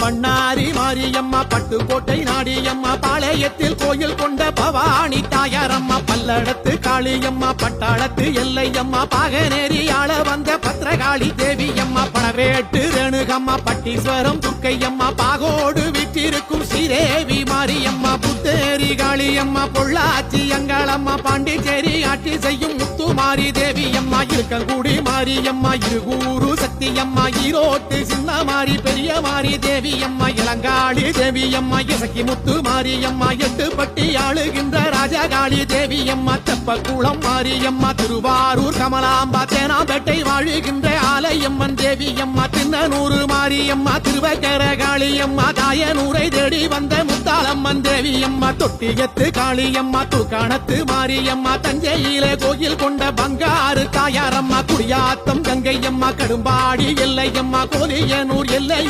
பண்ணாரி மாரியம்மா பட்டுக்கோட்டை நாடியம்மா பாளையத்தில் கோயில் கொண்ட பவானி தாயாரம்மா பல்லடத்து காளியம்மா பட்டாளத்து எல்லையம்மா பாகனேரி ஆள வந்த பத்திரகாளி தேவியம்மா பணவேட்டு ரேணுகம்மா பட்டீஸ்வரம் துர்க்கையம்மா பாகோடு விற்றிருக்கும் ஸ்ரீதேவி மாரியம்மா புத்தேரி காளியம்மா பொள்ளாச்சி அங்காளம்மா பாண்டிச்சேரி ஆட்சி செய்யும் மாரி முத்துமாரி தேவியம்மா இருக்கங்குடி மாரியம்மா இருகூரு சக்தியம்மா ஈரோட்டு சின்ன மாரி பெரிய மாரி தேவியம்மா இளங்காளி தேவியம்மா இசக்கி முத்து மாரியம்மா எட்டுப்பட்டி ஆளுகின்ற ராஜகாளி தேவியம்மா தெப்பக்குளம் மாரியம்மா திருவாரூர் கமலாம்பா தேனாம்பேட்டை வாழுகின்ற ஆலயம்மன் தேவியம்மா தின்னனூறு மாரியம்மா திருவக்கர காளியம்மா தாயனூரை தேடி வந்த முத்தாளம்மன் தேவியம்மா தொட்டியத்து காளியம்மா தூக்காணத்து மாரியம்மா தஞ்சையிலே கோயில் கொண்ட பங்காறு தாயாரம்மா குடியாத்தம் கங்கையம்மா கடும்பாடி எல்லையம்மா கோலியனூர் எல்லை